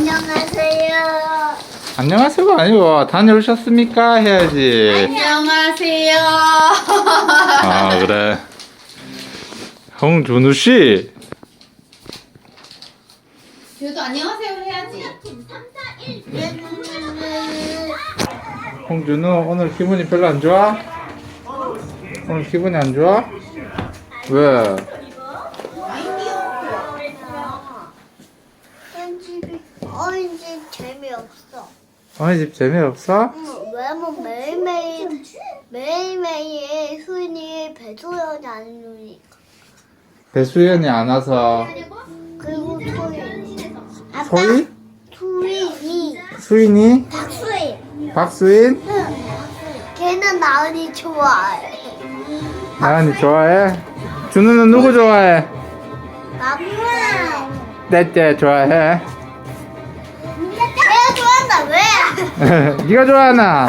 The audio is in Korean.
안녕하세요. 안녕하세요가 아니고 다녀오셨습니까 해야지. 안녕하세요. 아 그래. 홍준우 씨. 그래도 안녕하세요 해야지. 홍준우 오늘 기분이 별로 안 좋아? 오늘 기분이 안 좋아? 왜? 어린이집 어린이집 재미없어. 어느 집 재미없어? 응, 왜냐면 매일매일 매일매일 수인이 배소연이 안 누니까. 배수연이 안 와서 그리고 소인. 소희? 수인이 수인이? 박수인. 박수인? 걔는 나은이 좋아해. 나은이 좋아해? 준우는 누구 좋아해? 나무야. 떼떼 좋아해? 좋아한다 왜? 네가 좋아하나?